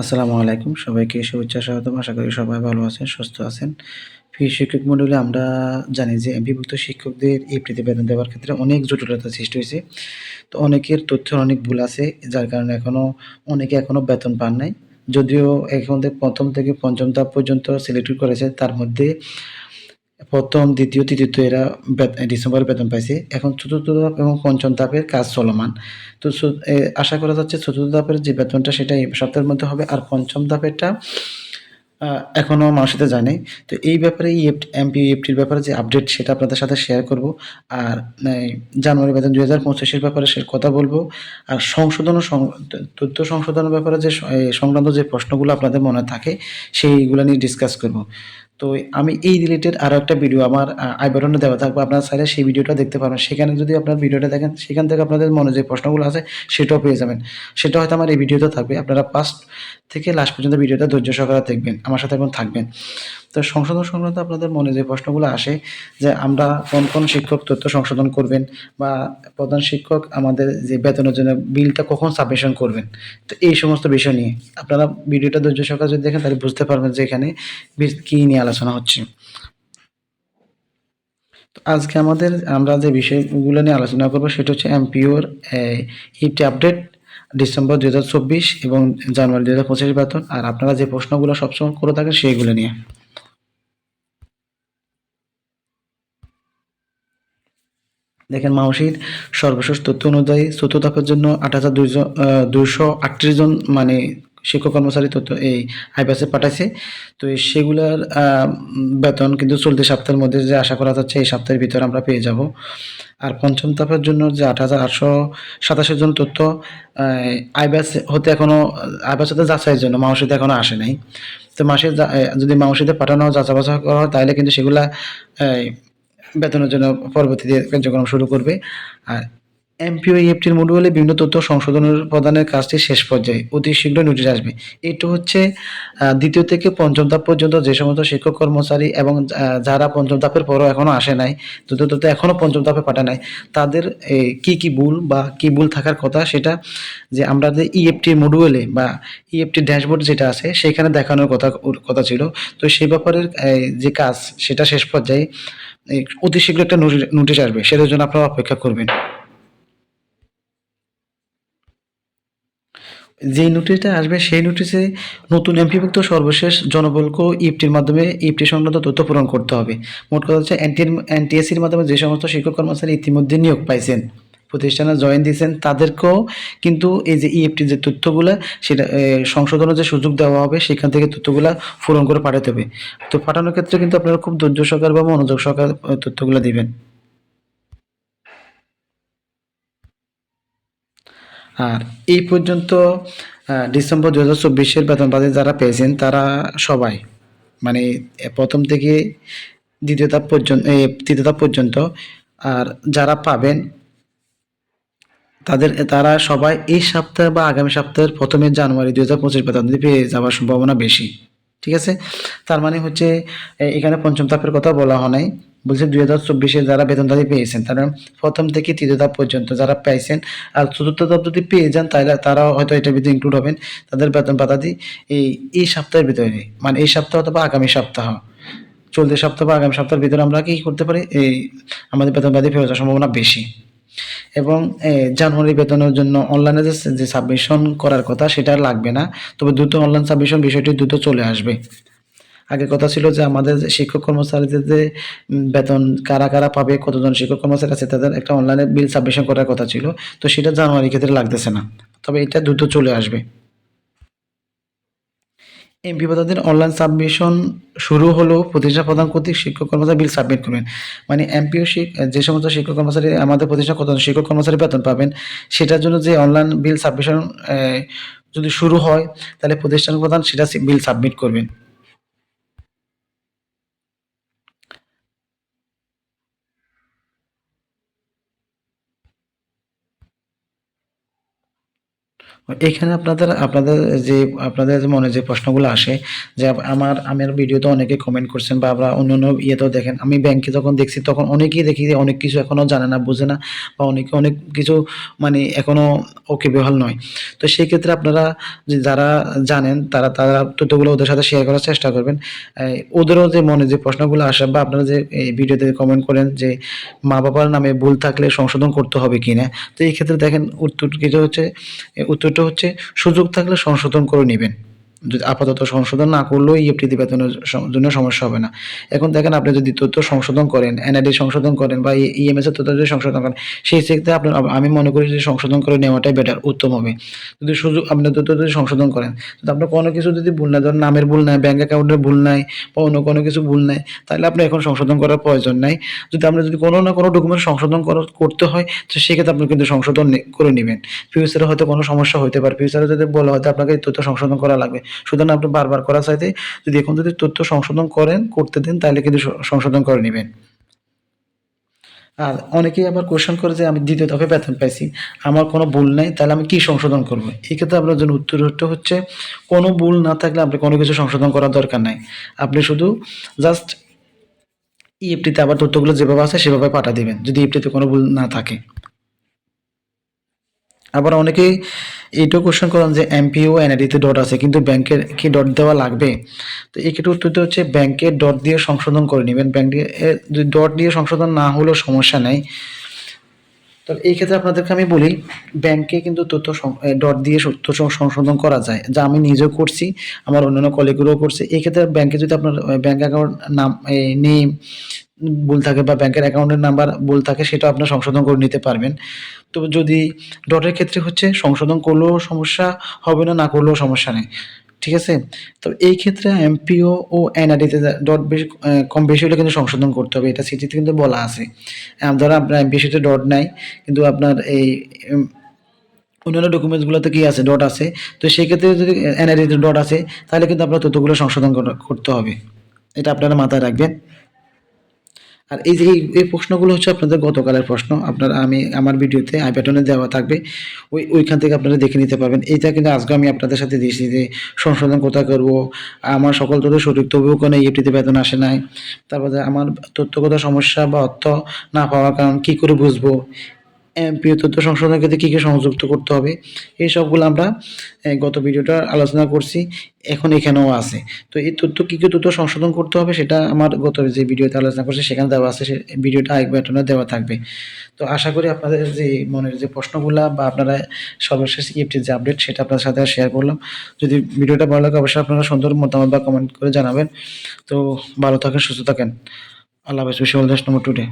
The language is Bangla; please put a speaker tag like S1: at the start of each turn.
S1: আসসালামু আলাইকুম। সবাইকে শুভেচ্ছা, স্বাগতম। আশা করি সবাই ভালো আছেন, সুস্থ আছেন। ফি শিক্ষক মন্ডলে, আমরা জানি যে এমপিভুক্ত শিক্ষকদের এই বেতন দেওয়ার ক্ষেত্রে অনেক জটিলতা সৃষ্টি হয়েছে। তো অনেকের তথ্য অনেক ভুল আছে, যার কারণে এখনও অনেকে এখনও বেতন পান নাই। যদিও এখন প্রথম থেকে পঞ্চম ধাপ পর্যন্ত সিলেক্ট করেছে, তার মধ্যে প্রথম, দ্বিতীয় তৃতীয় এরা ডিসেম্বরে বেতন পাইছে। এখন চতুর্থ ধাপ এবং পঞ্চম ধাপের কাজ চলমান। তো আশা করা যাচ্ছে চতুর্থ ধাপের যে বেতনটা সেটা এই সপ্তাহের মধ্যে হবে আর পঞ্চম ধাপেরটা এখনও আমার সাথে জানে তো এই ব্যাপারে এমপি ইএফটির ব্যাপারে যে আপডেট সেটা আপনাদের সাথে শেয়ার করব। আর জানুয়ারি বেতন দুই হাজার পঁচিশের ব্যাপারে সে কথা বলব। আর সংশোধন ও তথ্য সংশোধনের ব্যাপারে যে সংক্রান্ত যে প্রশ্নগুলো আপনাদের মনে থাকে, সেইগুলো নিয়ে ডিসকাস করব। তো আমি এই রিলেটেড আরও একটা ভিডিও আমার আই বাটনে দেওয়া থাকবে। আপনারা চাইলে সেই ভিডিওটা দেখতে পারবেন সেখানে যদি আপনার ভিডিওটা দেখেন, সেখান থেকে আপনাদের মনে যে প্রশ্নগুলো আছে, সেটাও পেয়ে যাবেন। সেটা হয়তো আমার এই ভিডিওতে থাকবে। আপনারা ফার্স্ট থেকে লাস্ট পর্যন্ত ভিডিওটা ধৈর্য সহকারে দেখবেন, আমার সাথে এখন থাকবেন। তো সংশোধন সংক্রান্ত আপনাদের মনে যে প্রশ্নগুলো আসে, যে আমরা কোন কোন শিক্ষক তথ্য সংশোধন করবেন বা প্রধান শিক্ষক আমাদের যে বেতনের জন্য বিলটা কখন সাবমিশন করবেন, তো এই সমস্ত বিষয় নিয়ে। আপনারা ভিডিওটা ধৈর্য সহকারে যদি দেখেন, তাহলে বুঝতে পারবেন যে এখানে কী নিয়ে আলোচনা হচ্ছে। আজকে আমাদের, আমরা যে বিষয়গুলো নিয়ে আলোচনা করব সেটা হচ্ছে এমপিওর ইটি আপডেট, ডিসেম্বর দু হাজার চব্বিশ এবং জানুয়ারি দু হাজার পঁচিশ বেতন। আর আপনারা যে প্রশ্নগুলো সবসময় করে থাকেন সেইগুলো নিয়ে। দেখেন মাউসির সর্বশেষ তথ্য অনুযায়ী চতুর্থ জন্য আট হাজার দুইশো আটত্রিশ জন মানে শিক্ষক কর্মচারী তথ্য এই আইপাসে পাঠাইছে। তো সেগুলার বেতন কিন্তু চলতি সপ্তাহের মধ্যে যে আশা করা যাচ্ছে এই সপ্তাহের ভিতরে আমরা পেয়ে যাব। আর পঞ্চম ধাপের জন্য যে আট হাজার আটশো সাতাশের জন তথ্য আইবাস হতে এখনও আইবাস হতে যাচাইয়ের জন্য মাউসিতে এখনও আসে নাই। তো মাসে যদি মাউসিতে পাঠানো যাচা বাছা করা হয়, তাহলে কিন্তু সেগুলা বেতনের জন্য পরবর্তীতে কার্যক্রম শুরু করবে। আর এমপিও ইএফটির মডুলে বিভিন্ন তথ্য সংশোধনের প্রদানের কাজটি শেষ পর্যায়ে অতি শীঘ্রই নোটিশ আসবে। এটা হচ্ছে দ্বিতীয় থেকে পঞ্চম ধাপ পর্যন্ত যে সমস্ত শিক্ষক কর্মচারী এবং যারা পঞ্চম ধাপের পরও এখনও আসে নাই তথ্য এখনও পঞ্চম ধাপে পাঠায় নাই, তাদের কি কি ভুল বা কি ভুল থাকার কথা সেটা যে আমরা যে ইএফটির মডুলে বা ইএফটির ড্যাশবোর্ড যেটা আছে সেখানে দেখানোর কথা কথা ছিল। তো সেই ব্যাপারের যে কাজ সেটা শেষ পর্যায়ে অতি শীঘ্র একটা নোটিশ আসবে। সেটার জন্য আপনারা অপেক্ষা করবেন। যেই নোটিশটা আসবে, সেই নোটিশে নতুন এমপিভুক্ত সর্বশেষ জনবলক ইফটির মাধ্যমে ইফটি সংক্রান্ত তথ্য পূরণ করতে হবে। মোট কথা হচ্ছে এনটি এনটিএসির মাধ্যমে যে সমস্ত শিক্ষক কর্মচারী ইতিমধ্যে নিয়োগ পাইছেন, প্রতিষ্ঠানে জয়েন দিয়েছেন, তাদেরকেও কিন্তু এই যে ইএফটি যে তথ্যগুলো, সেটা সংশোধনের যে সুযোগ দেওয়া হবে, সেখান থেকে তথ্যগুলো পূরণ করে পাঠাতে হবে। তো পাঠানোর ক্ষেত্রে কিন্তু আপনারা খুব ধৈর্য সহকার বা মনোযোগ সহকার তথ্যগুলো দিবেন আর এই পর্যন্ত ডিসেম্বর দু হাজার চব্বিশের বেতনবাদী যারা পেয়েছেন, তারা সবাই মানে প্রথম থেকে দ্বিতীয় ধাপ পর্যন্ত তৃতীয় ধাপ পর্যন্ত, আর যারা পাবেন, তাদের, তারা সবাই এই সপ্তাহে বা আগামী সপ্তাহের প্রথমে জানুয়ারি দু হাজার পঁচিশ বেতন পেয়ে যাওয়ার সম্ভাবনা বেশি, ঠিক আছে? তার মানে হচ্ছে এখানে পঞ্চম ধাপের কথা বলা হয় নাই। বলছে দুই হাজার চব্বিশে যারা বেতনদারি পেয়েছেন, তারা প্রথম থেকে তৃতীয় ধাপ পর্যন্ত যারা পেয়েছেন আর চতুর্থ ধাপ যদি পেয়ে যান তাহলে তারাও হয়তো এটার ভিতরে ইনক্লুড হবেন, তাদের বেতন পাতাদি এই এই সপ্তাহের ভিতরে মানে এই সপ্তাহ অথবা আগামী সপ্তাহ। চলতি সপ্তাহ বা আগামী সপ্তাহের ভিতরে আমরা কি করতে পারি? এই, আমাদের বেতন বাদী ফেরত সম্ভাবনা বেশি। এবং জানুয়ারি বেতনের জন্য অনলাইনে যে সাবমিশন করার কথা, সেটা লাগবে না। তবে দ্রুত অনলাইন সাবমিশন বিষয়টি দ্রুত চলে আসবে। আগে কথা ছিল যে আমাদের শিক্ষক কর্মচারীদের যে বেতন, কারা কারা পাবে, কতজন শিক্ষক কর্মচারী আছে, তাদের একটা অনলাইনে বিল সাবমিশন করার কথা ছিল। তো সেটা জানুয়ারি ক্ষেত্রে লাগতেছে না। তবে এটা দ্রুত চলে আসবে। এমপি পদাদের অনলাইন সাবমিশন শুরু হলো, প্রতিষ্ঠা প্রধান কর্তৃক শিক্ষক কর্মচারী বিল সাবমিট করবেন। মানে এমপিও যে সমস্ত শিক্ষক কর্মচারী, আমাদের প্রতিষ্ঠান কত শিক্ষক কর্মচারী বেতন পাবেন, সেটার জন্য যে অনলাইন বিল সাবমিশন যদি শুরু হয়, তাহলে প্রতিষ্ঠান প্রধান সেটা বিল সাবমিট করবেন। এখানে আপনাদের আপনাদের যে, আপনাদের মনে যে প্রশ্নগুলো আসে, যে আমার আমার ভিডিওতে অনেকে কমেন্ট করছেন বা আমরা অন্য অন্য ইয়েতেও দেখেন। আমি ব্যাংকে যখন দেখছি, তখন অনেকেই দেখি যে অনেক কিছু এখনও জানে না, বোঝে না, বা অনেকে অনেক কিছু মানে এখনও ওকে বেহাল নয়। তো সেই ক্ষেত্রে আপনারা যারা জানেন, তারা তারা তথ্যগুলো ওদের সাথে শেয়ার করার চেষ্টা করবেন। ওদেরও যে মনে যে প্রশ্নগুলো আসে বা আপনারা যে এই ভিডিওতে কমেন্ট করেন যে মা বাবার নামে ভুল থাকলে সংশোধন করতে হবে কি না তো এই ক্ষেত্রে দেখেন উত্তর কিছু হচ্ছে, এ উত্তরটা হচ্ছে সুযোগ থাকলে সংশোধন করে নেবেন। আপাতত সংশোধন না করলেও ইএফটি বেতনের জন্য সমস্যা হবে না। এখন দেখেন আপনি যদি তথ্য সংশোধন করেন এনআইডি সংশোধন করেন বা ইএমএস এর তথ্য যদি সংশোধন করেন, সেই ক্ষেত্রে আপনার আমি মনে করি যে সংশোধন করে নেওয়াটাই বেটার উত্তম হবে। যদি সুযোগ আপনি তথ্য যদি সংশোধন করেন, যদি আপনার কোনো কিছু যদি ভুল নাই ধরেন নামের ভুল নাই ব্যাঙ্ক অ্যাকাউন্টের ভুল নাই বা অন্য কোনো কিছু ভুল নাই, তাহলে আপনি এখন সংশোধন করার প্রয়োজন নাই। যদি আপনি যদি কোনো না কোনো ডকুমেন্ট সংশোধন করা- করতে হয়, তো সেক্ষেত্রে আপনি কিন্তু সংশোধন করে নেবেন। ফিউচারে হয়তো কোনো সমস্যা হতে পারে। ফিউচারে যদি বলা হয়তো আপনাকে তথ্য সংশোধন করা লাগবে সুতরাং আপনি বারবার করা চাইতে যদি এখন যদি তথ্য সংশোধন করেন, করতে দেন, তাহলে কিন্তু সংশোধন করে নেবেন। আর অনেকেই আবার কোশ্চেন করে যে, আমি দ্বিতীয় দফে বেতন পাইছি, আমার কোনো ভুল নাই, তাহলে আমি কি সংশোধন করব? এই ক্ষেত্রে আপনার জন্য উত্তরটা হচ্ছে কোনো ভুল না থাকলে আপনি কোনো কিছু সংশোধন করার দরকার নাই। আপনি শুধু জাস্ট ইএফটিতে আবার তথ্যগুলো যেভাবে আছে, সেভাবে পাঠা দেবেন, যদি ইএফটিতে কোনো ভুল না থাকে। আবার অনেকেই এইটাও কোশ্চেন করেন যে এমপিও এনআইডিতে ডট আছে, কিন্তু ব্যাংকের কি ডট দেওয়া লাগবে? তো এই ক্ষেত্রে উত্তরটা হচ্ছে ব্যাংকের ডট দিয়ে সংশোধন করে নেবেন। ব্যাংক ডট দিয়ে সংশোধন না হলেও সমস্যা নেই। তো এই ক্ষেত্রে আপনাদেরকে আমি বলি ব্যাংকে কিন্তু তথ্য ডট দিয়ে তথ্য সংশোধন করা যায়, যা আমি নিজেও করছি, আমার অন্যান্য কলিগরাও করছে। এই ক্ষেত্রে ব্যাংকে যদি আপনার ব্যাংক অ্যাকাউন্ট নাম নেম ভুল থাকে বা ব্যাংকের অ্যাকাউন্টের নাম্বার ভুল থাকে, সেটা আপনার সংশোধন করে নিতে পারবেন। তো যদি ডটের ক্ষেত্রে হচ্ছে সংশোধন করলেও সমস্যা হবে না না করলেও সমস্যা নেই। ঠিক আছে? তো এই ক্ষেত্রে এমপিও ও এনআরডিতে ডট বেশি কম বেশি হলে কিন্তু সংশোধন করতে হবে। এটা সিটিতে কিন্তু বলা আছে। ধরো আপনার এমপিসিতে ডট নাই, কিন্তু আপনার এই অন্যান্য ডকুমেন্টসগুলোতে কী আছে? ডট আছে। তো সেই ক্ষেত্রে যদি এনআরডিতে ডট আছে, তাহলে কিন্তু আপনার তথ্যগুলো সংশোধন করতে হবে। এটা আপনারা মাথায় রাখবেন। আর এই যে, এই- প্রশ্নগুলো হচ্ছে আপনাদের গতকালের প্রশ্ন। আপনার, আমি, আমার ভিডিওতে আই ব্যাটনে দেওয়া থাকবে। ওই, ওইখান থেকে আপনারা দেখে নিতে পারবেন। এইটা কিন্তু আজকে আমি আপনাদের সাথে দিয়েছি যে, সংশোধন কোথায় করব? আমার সকল তথ্য সঠিক তবুও কোনো ইএফটিতে বেতন আসে নাই। তারপরে আমার তথ্যগত সমস্যা বা অর্থ না পাওয়ার কারণ কী করে বুঝব? এমপিও তথ্য সংশোধনের ক্ষেত্রে কী কী সংযুক্ত করতে হবে? এই সবগুলো আমরা গত ভিডিওটা আলোচনা করছি। এখন এখানেও আছে। তো এই তথ্য, কী কী তথ্য সংশোধন করতে হবে সেটা আমার গত যে ভিডিওতে আলোচনা করছি, সেখানে দেওয়া আছে, সে ভিডিওটা আরেক বাটনে দেওয়া থাকবে। তো আশা করি আপনাদের যে মনের যে প্রশ্নগুলো বা আপনারা সর্বশেষ ইএফটির যে আপডেট সেটা আপনার সাথে শেয়ার করলাম। যদি ভিডিওটা ভালো লাগে, অবশ্যই আপনারা সুন্দর মতামত বা কমেন্ট করে জানাবেন। তো ভালো থাকেন, সুস্থ থাকেন। আল্লাহ হাফেজ উইশ অল নম্বর টুডে